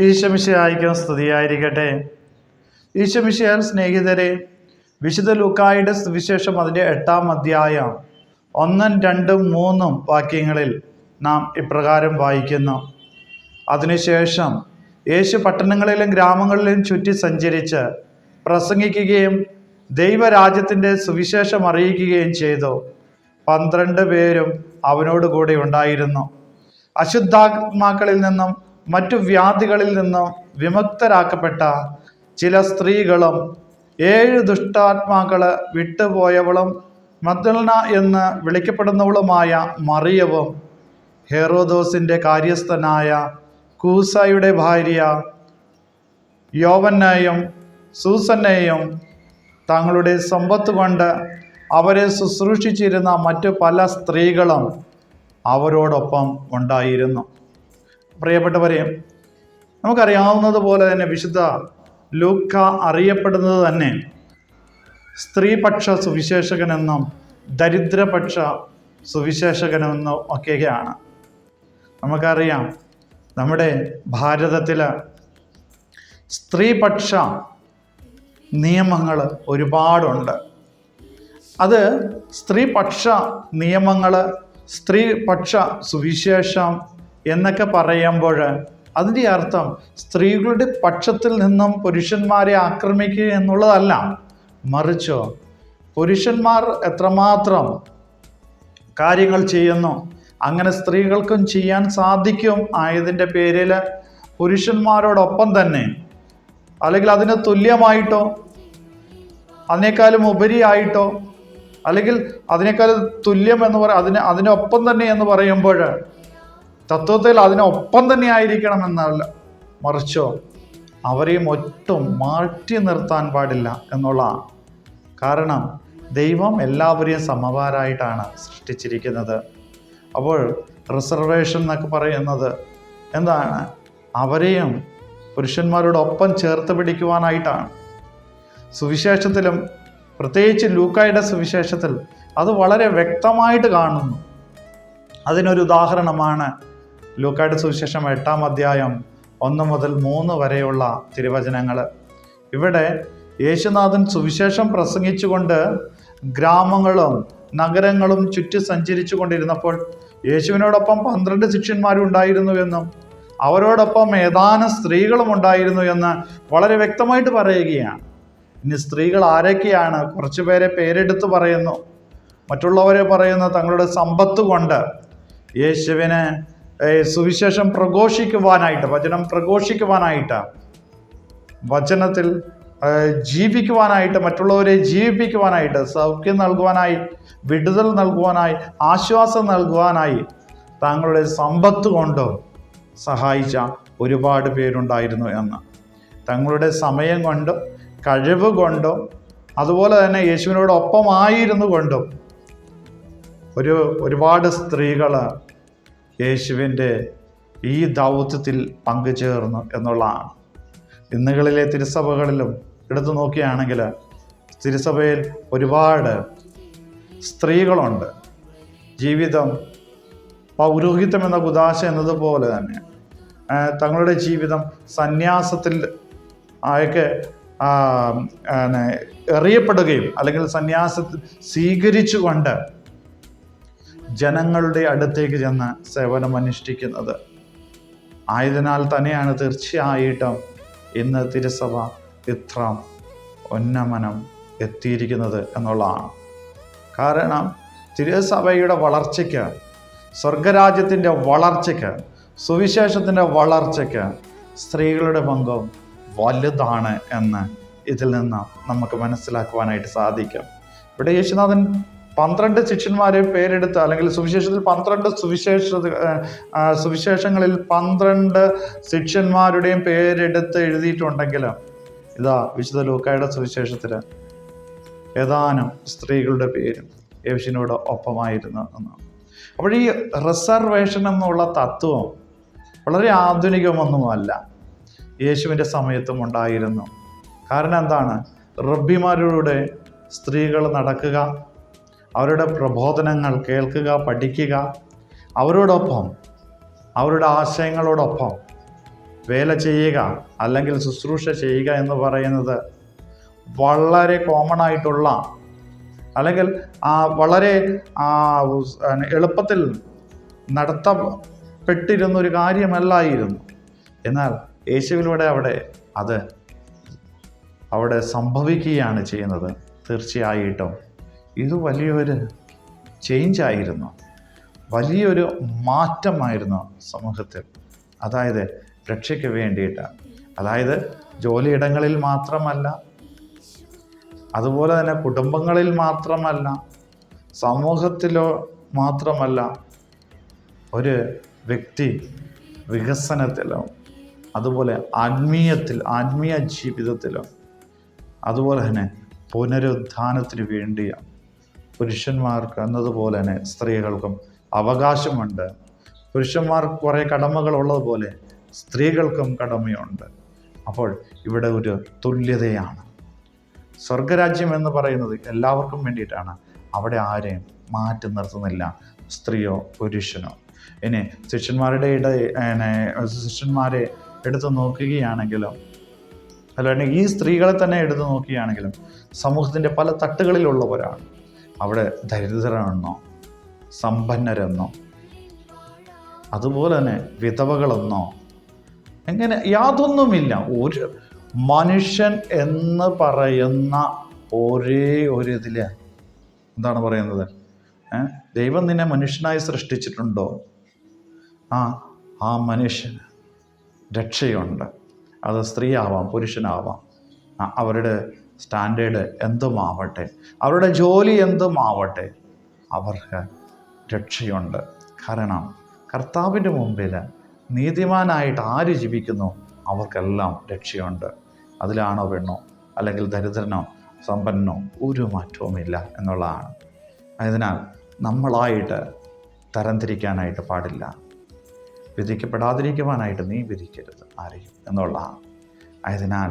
ഈശമിശയായിരിക്കും സ്തുതിയായിരിക്കട്ടെ. ഈശമിശയാൽ സ്നേഹിതരെ വിശുദ്ധ ലുക്കായുടെ സുവിശേഷം അതിന്റെ എട്ടാം അധ്യായം ഒന്നും രണ്ടും മൂന്നും വാക്യങ്ങളിൽ നാം ഇപ്രകാരം വായിക്കുന്നു. അതിനുശേഷം യേശു പട്ടണങ്ങളിലും ഗ്രാമങ്ങളിലും ചുറ്റി സഞ്ചരിച്ച് പ്രസംഗിക്കുകയും ദൈവരാജ്യത്തിന്റെ സുവിശേഷം അറിയിക്കുകയും ചെയ്തു. പന്ത്രണ്ട് പേരും അവനോടുകൂടി ഉണ്ടായിരുന്നു. അശുദ്ധാത്മാക്കളിൽ നിന്നും മറ്റു വ്യാധികളിൽ നിന്ന് വിമുക്തരാക്കപ്പെട്ട ചില സ്ത്രീകളും ഏഴ് ദുഷ്ടാത്മാക്കൾ വിട്ടുപോയവളും മദ്ദളന എന്ന് വിളിക്കപ്പെടുന്നവളുമായ മറിയവും ഹെറോദോസിന്റെ കാര്യസ്ഥനായ കൂസയുടെ ഭാര്യ യോവനെയും സൂസനെയും തങ്ങളുടെ സമ്പത്ത് കൊണ്ട് അവരെ ശുശ്രൂഷിച്ചിരുന്ന മറ്റു പല സ്ത്രീകളും അവരോടൊപ്പം ഉണ്ടായിരുന്നു. പ്രിയപ്പെട്ടവരെ നമുക്കറിയാവുന്നത് പോലെ തന്നെ വിശുദ്ധ ലൂക്ക അറിയപ്പെടുന്നത് തന്നെ സ്ത്രീപക്ഷ സുവിശേഷകനെന്നും ദരിദ്രപക്ഷ സുവിശേഷകനെന്നും ഒക്കെയാണ്. നമുക്കറിയാം നമ്മുടെ ഭാരതത്തിൽ സ്ത്രീപക്ഷ നിയമങ്ങൾ ഒരുപാടുണ്ട്. അത് സ്ത്രീപക്ഷ നിയമങ്ങൾ സ്ത്രീപക്ഷ സുവിശേഷം എന്നൊക്കെ പറയുമ്പോൾ അതിന്റെ അർത്ഥം സ്ത്രീകളുടെ പക്ഷത്തിൽ നിന്നും പുരുഷന്മാരെ ആക്രമിക്കുക എന്നുള്ളതല്ല. മറിച്ചോ പുരുഷന്മാർ എത്രമാത്രം കാര്യങ്ങൾ ചെയ്യുന്നു അങ്ങനെ സ്ത്രീകൾക്കും ചെയ്യാൻ സാധിക്കും ആയതിന്റെ പേരിൽ പുരുഷന്മാരോടൊപ്പം തന്നെ അല്ലെങ്കിൽ അതിന് തുല്യമായിട്ടോ അതിനേക്കാളും ഉപരിയായിട്ടോ അല്ലെങ്കിൽ അതിനേക്കാൾ തുല്യം എന്ന് പറ അതിന് അതിനൊപ്പം തന്നെ എന്ന് പറയുമ്പോൾ തത്വത്തിൽ അതിനൊപ്പം തന്നെ ആയിരിക്കണം എന്നല്ല മറിച്ചോ അവരെയും ഒട്ടും മാറ്റി നിർത്താൻ പാടില്ല എന്നുള്ള കാരണം ദൈവം എല്ലാവരെയും സമവാരായിട്ടാണ് സൃഷ്ടിച്ചിരിക്കുന്നത്. അപ്പോൾ റിസർവേഷൻ എന്നൊക്കെ പറയുന്നത് എന്താണ്? അവരെയും പുരുഷന്മാരോടൊപ്പം ചേർത്ത് പിടിക്കുവാനായിട്ടാണ്. സുവിശേഷത്തിലും പ്രത്യേകിച്ച് ലൂക്കായുടെ സുവിശേഷത്തിൽ അത് വളരെ വ്യക്തമായിട്ട് കാണുന്നു. അതിനൊരു ഉദാഹരണമാണ് ലൂക്കായുടെ സുവിശേഷം എട്ടാം അധ്യായം ഒന്ന് മുതൽ മൂന്ന് വരെയുള്ള തിരുവചനങ്ങൾ. ഇവിടെ യേശുനാഥൻ സുവിശേഷം പ്രസംഗിച്ചുകൊണ്ട് ഗ്രാമങ്ങളും നഗരങ്ങളും ചുറ്റി സഞ്ചരിച്ചു കൊണ്ടിരുന്നപ്പോൾ യേശുവിനോടൊപ്പം പന്ത്രണ്ട് ശിഷ്യന്മാരും ഉണ്ടായിരുന്നു എന്നും അവരോടൊപ്പം ഏതാനും സ്ത്രീകളും ഉണ്ടായിരുന്നു എന്ന് വളരെ വ്യക്തമായിട്ട് പറയുകയാണ്. ഇനി സ്ത്രീകൾ ആരൊക്കെയാണ്? കുറച്ചു പേരെ പേരെടുത്ത് പറയുന്നു. മറ്റുള്ളവരെ പറയുന്ന തങ്ങളുടെ സമ്പത്ത് കൊണ്ട് യേശുവിനെ സുവിശേഷം പ്രഘോഷിക്കുവാനായിട്ട് വചനം പ്രഘോഷിക്കുവാനായിട്ട് വചനത്തിൽ ജീവിക്കുവാനായിട്ട് മറ്റുള്ളവരെ ജീവിപ്പിക്കുവാനായിട്ട് സൗഖ്യം നൽകുവാനായി വിടുതൽ നൽകുവാനായി ആശ്വാസം നൽകുവാനായി താങ്കളുടെ സമ്പത്ത് കൊണ്ട് സഹായിച്ച ഒരുപാട് പേരുണ്ടായിരുന്നു എന്ന്. തങ്ങളുടെ സമയം കൊണ്ടും കഴിവ് കൊണ്ടും അതുപോലെ തന്നെ യേശുവിനോടൊപ്പമായിരുന്നു കൊണ്ടും ഒരു ഒരുപാട് സ്ത്രീകൾ യേശുവിന്റെ ഈ ദൗത്യത്തിൽ പങ്കുചേർന്നു എന്നുള്ളതാണ്. ഇന്നുകളിലെ തിരുസഭകളിലും എടുത്തു നോക്കുകയാണെങ്കിൽ തിരുസഭയിൽ ഒരുപാട് സ്ത്രീകളുണ്ട്. ജീവിതം പൗരോഹിത്യം എന്ന കുദാശ എന്നതുപോലെ തന്നെ. തങ്ങളുടെ ജീവിതം സന്യാസത്തിൽ ആയൊക്കെ എറിയപ്പെടുകയും അല്ലെങ്കിൽ സന്യാസത്തിൽ സ്വീകരിച്ചുകൊണ്ട് ജനങ്ങളുടെ അടുത്തേക്ക് ചെന്ന് സേവനം അനുഷ്ഠിക്കുന്നത്. ആയതിനാൽ തന്നെയാണ് തീർച്ചയായിട്ടും ഇന്ന് തിരുസഭ ഇത്ര ഉന്നമനം എത്തിയിരിക്കുന്നത് എന്നുള്ളതാണ്. കാരണം തിരുസഭയുടെ വളർച്ചയ്ക്ക് സ്വർഗരാജ്യത്തിന്റെ വളർച്ചയ്ക്ക് സുവിശേഷത്തിന്റെ വളർച്ചയ്ക്ക് സ്ത്രീകളുടെ പങ്കും വലുതാണ് എന്ന് ഇതിൽ നിന്ന് നമുക്ക് മനസ്സിലാക്കുവാനായിട്ട് സാധിക്കും. ഇവിടെ യേശുനാഥൻ പന്ത്രണ്ട് ശിഷ്യന്മാരെ പേരെടുത്ത് അല്ലെങ്കിൽ സുവിശേഷത്തിൽ പന്ത്രണ്ട് സുവിശേഷ സുവിശേഷങ്ങളിൽ പന്ത്രണ്ട് ശിഷ്യന്മാരുടെയും പേരെടുത്ത് എഴുതിയിട്ടുണ്ടെങ്കിൽ ഇതാ വിശുദ്ധ ലൂക്കായുടെ സുവിശേഷത്തിൽ ഏതാനും സ്ത്രീകളുടെ പേരും യേശുവിനോട് ഒപ്പമായിരുന്നു എന്നാണ്. അപ്പോൾ ഈ റിസർവേഷൻ എന്നുള്ള തത്വം വളരെ ആധുനികമൊന്നുമല്ല. യേശുവിന്റെ സമയത്തും ഉണ്ടായിരുന്നു. കാരണം എന്താണ്? റബ്ബിമാരുടെ സ്ത്രീകൾ നടക്കുക അവരുടെ പ്രബോധനങ്ങൾ കേൾക്കുക പഠിക്കുക. അവരോടൊപ്പം അവരുടെ ആശയങ്ങളോടൊപ്പം വേല ചെയ്യുക അല്ലെങ്കിൽ ശുശ്രൂഷ ചെയ്യുക എന്ന് പറയുന്നത് വളരെ കോമൺ ആയിട്ടുള്ള അല്ലെങ്കിൽ വളരെ എളുപ്പത്തിൽ നടത്തപ്പെട്ടിരുന്ന ഒരു കാര്യമല്ലായിരുന്നു. എന്നാൽ യേശുവിലൂടെ അവിടെ അത് അവിടെ സംഭവിക്കുകയാണ് ചെയ്യുന്നത്. തീർച്ചയായിട്ടും ഇത് വലിയൊരു ചേഞ്ച് ആയിരുന്നു. വലിയൊരു മാറ്റമായിരുന്നു സമൂഹത്തിൽ. അതായത് രക്ഷയ്ക്ക് വേണ്ടിയിട്ട്. അതായത് ജോലിയിടങ്ങളിൽ മാത്രമല്ല അതുപോലെ തന്നെ കുടുംബങ്ങളിൽ മാത്രമല്ല സമൂഹത്തിലോ മാത്രമല്ല ഒരു വ്യക്തി വികസനത്തിലോ അതുപോലെ ആത്മീയത്തിൽ ആത്മീയ ജീവിതത്തിലോ അതുപോലെ തന്നെ പുനരുദ്ധാനത്തിന് വേണ്ടിയ പുരുഷന്മാർക്ക് എന്നതുപോലെ തന്നെ സ്ത്രീകൾക്കും അവകാശമുണ്ട്. പുരുഷന്മാർക്ക് കുറേ കടമകളുള്ളതുപോലെ സ്ത്രീകൾക്കും കടമയുണ്ട്. അപ്പോൾ ഇവിടെ ഒരു തുല്യതയാണ്. സ്വർഗരാജ്യം എന്ന് പറയുന്നത് എല്ലാവർക്കും വേണ്ടിയിട്ടാണ്. അവിടെ ആരെയും മാറ്റി നിർത്തുന്നില്ല സ്ത്രീയോ പുരുഷനോ. ഇനി ശിഷ്യന്മാരുടെ ഇട ശിഷ്യന്മാരെ എടുത്തു നോക്കുകയാണെങ്കിലും അല്ലെങ്കിൽ ഈ സ്ത്രീകളെ തന്നെ എടുത്തു നോക്കുകയാണെങ്കിലും സമൂഹത്തിന്റെ പല തട്ടുകളിലുള്ളവരാണ്. അവിടെ ദരിദ്രരെന്നോ സമ്പന്നരെന്നോ അതുപോലെ തന്നെ വിധവകളെന്നോ എങ്ങനെ യാതൊന്നുമില്ല. ഒരു മനുഷ്യൻ എന്ന് പറയുന്ന ഒരേ ഒരു ഇതിൽ എന്താണ് പറയുന്നത്? ദൈവം നിന്നെ മനുഷ്യനായി സൃഷ്ടിച്ചിട്ടുണ്ടോ? ആ ആ മനുഷ്യന് രക്ഷയുണ്ട്. അത് സ്ത്രീയാവാം പുരുഷനാവാം. അവരുടെ സ്റ്റാൻഡേർഡ് എന്തുമാവട്ടെ അവരുടെ ജോലി എന്തുമാവട്ടെ അവർക്ക് രക്ഷയുണ്ട്. കാരണം കർത്താവിന്റെ മുമ്പിൽ നീതിമാനായിട്ട് ആര് ജീവിക്കുന്നു അവർക്കെല്ലാം രക്ഷയുണ്ട്. അതിലാണോ പെണ്ണോ അല്ലെങ്കിൽ ദരിദ്രനോ സമ്പന്നനോ ഒരു മാറ്റവുമില്ല എന്നുള്ളതാണ്. അതിനാൽ നമ്മളായിട്ട് തരംതിരിക്കാനായിട്ട് പാടില്ല. വിധിക്കപ്പെടാതിരിക്കുവാനായിട്ട് നീ വിധിക്കരുത് ആരെയും എന്നുള്ളതാണ്. ആയതിനാൽ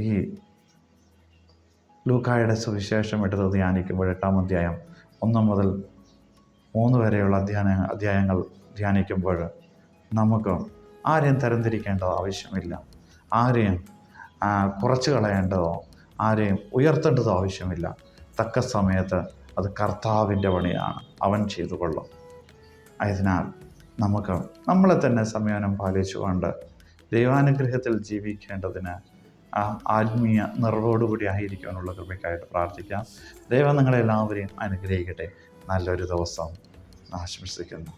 ഈ ലൂക്കായുടെ സുവിശേഷം എടുത്ത് ധ്യാനിക്കുമ്പോൾ എട്ടാം അധ്യായം ഒന്ന് മുതൽ മൂന്ന് വരെയുള്ള അധ്യായ അധ്യായങ്ങൾ ധ്യാനിക്കുമ്പോൾ നമുക്ക് ആരെയും തരംതിരിക്കേണ്ടതോ ആവശ്യമില്ല. ആരെയും കുറച്ച് കളയേണ്ടതോ ആരെയും ഉയർത്തേണ്ടതോ ആവശ്യമില്ല. തക്ക സമയത്ത് അത് കർത്താവിന്റെ പണിയാണ്. അവൻ ചെയ്തു കൊള്ളും ആയതിനാൽ നമുക്ക് നമ്മളെ തന്നെ സംയമനം പാലിച്ചുകൊണ്ട് ദൈവാനുഗ്രഹത്തിൽ ജീവിക്കേണ്ടതിന് ആ ആത്മീയ നിറവോടുകൂടി ആയിരിക്കാനുള്ള കൃപയ്ക്കായിട്ട് പ്രാർത്ഥിക്കാം. ദൈവം നിങ്ങളെല്ലാവരെയും അനുഗ്രഹിക്കട്ടെ. നല്ലൊരു ദിവസം ആശംസിക്കുന്നു.